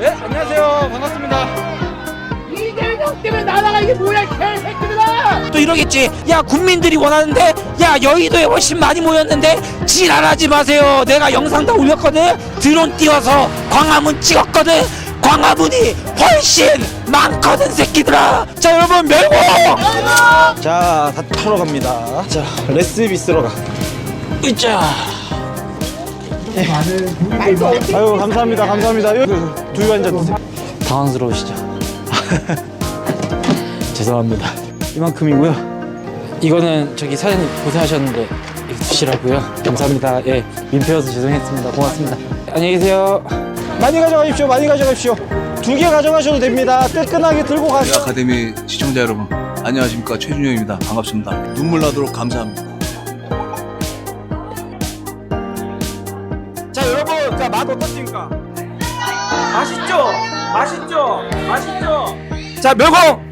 네, 안녕하세요. 반갑습니다. 이재명 때문에 나라가 이게 뭐야 개새끼들아 또 이러겠지. 야 국민들이 원하는데 야 여의도에 훨씬 많이 모였는데 지랄하지 마세요. 내가 영상 다 올렸거든. 드론 띄워서 광화문 찍었거든. 광화문이 훨씬 많거든 새끼들아. 자 여러분 멸고. 자, 다 타러 갑니다. 자, 레스비스로 가. 있자. 아유, 감사합니다. 감사합니다. 여기 두유 한잔 드세요. 당황스러우시죠? 죄송합니다. 이만큼이고요. 이거는 저기 사장님 고생하셨는데 이거 드시라고요. 감사합니다. 예, 민폐여서 죄송했습니다. 고맙습니다. 안녕히 계세요. 많이 가져가십시오. 많이 가져가십시오. 두 개 가져가셔도 됩니다. 뜨끈하게 들고 가세요. 아카데미 시청자 여러분 안녕하십니까 최준영입니다 반갑습니다 눈물 나도록 감사합니다 여러분 자 맛 어떻습니까? 맛있죠? 맛있죠? 맛있죠? 자 멸공!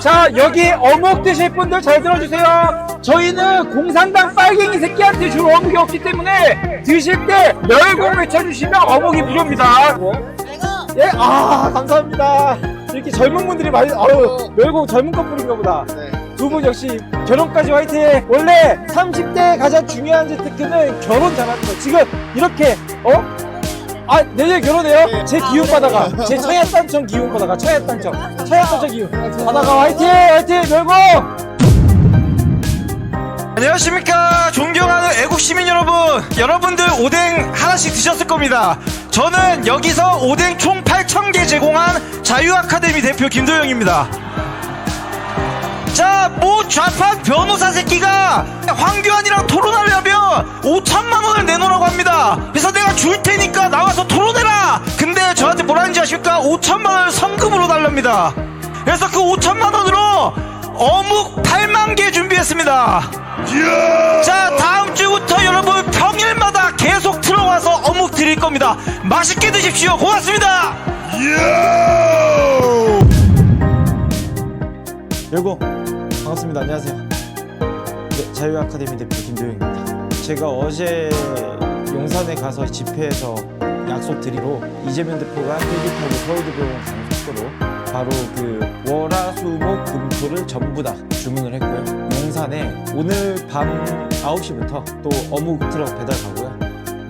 자 여기 어묵 드실 분들 잘 들어주세요 저희는 공산당 빨갱이 새끼한테 줄 어묵이 없기 때문에 드실 때 멸공 외쳐주시면 어묵이 무료입니다 예? 아 감사합니다 이렇게 젊은 분들이 많이 아유 멸공 젊은 커플인가 보다 두 분 역시 결혼까지 화이팅! 원래 30대 가장 중요한 특기는 결혼 잘하는 거. 지금 이렇게 어? 아 내년 결혼해요? 제 기운 받아가. 제 처야 딴청 기운 받아가. 처야 딴청. 처야 딴청 기운 받아가. 화이팅! 화이팅! 멸고! 안녕하십니까 존경하는 애국 시민 여러분 여러분들 오뎅 하나씩 드셨을 겁니다 저는 여기서 오뎅 총 8,000개 제공한 자유아카데미 대표 김도영입니다 자, 뭐 좌파 변호사 새끼가 황교안이랑 토론하려면 5천만 원을 내놓으라고 합니다. 그래서 내가 줄 테니까 나와서 토론해라. 근데 저한테 뭐라는지 아십니까? 5천만 원을 성금으로 달랍니다. 그래서 그 5천만 원으로 어묵 8만 개 준비했습니다. 자, 다음 주부터 여러분 평일마다 계속 들어와서 어묵 드릴 겁니다. 맛있게 드십시오. 고맙습니다. 열공 반갑습니다. 안녕하세요. 네, 자유 아카데미 대표 김도영입니다. 제가 어제 용산에 가서 집회에서 약속 드리러 이재명 대표가 헬기 타고 서울대병원 가는 속도로 바로 그 월화수목 금토를 전부 다 주문을 했고요. 용산에 오늘 밤 9시부터 또 어묵 트럭 배달 가고요.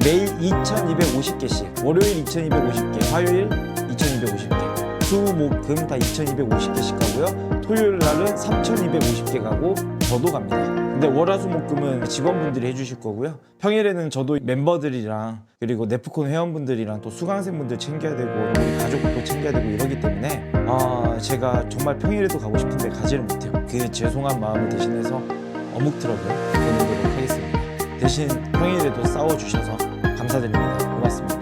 매일 2,250개씩, 월요일 2,250개, 화요일 2,250개, 수, 목, 금 다 2,250개씩 가고요. 토요일 날은 3,250개 가고 저도 갑니다. 근데 월화수목금은 직원분들이 해주실 거고요. 평일에는 저도 멤버들이랑 그리고 네프콘 회원분들이랑 또 수강생분들 챙겨야 되고 우리 가족도 챙겨야 되고 이러기 때문에 아 제가 정말 평일에도 가고 싶은데 가지를 못해요. 그 죄송한 마음을 대신해서 어묵 트럭을 보내도록 하겠습니다. 대신 평일에도 싸워주셔서 감사드립니다. 고맙습니다.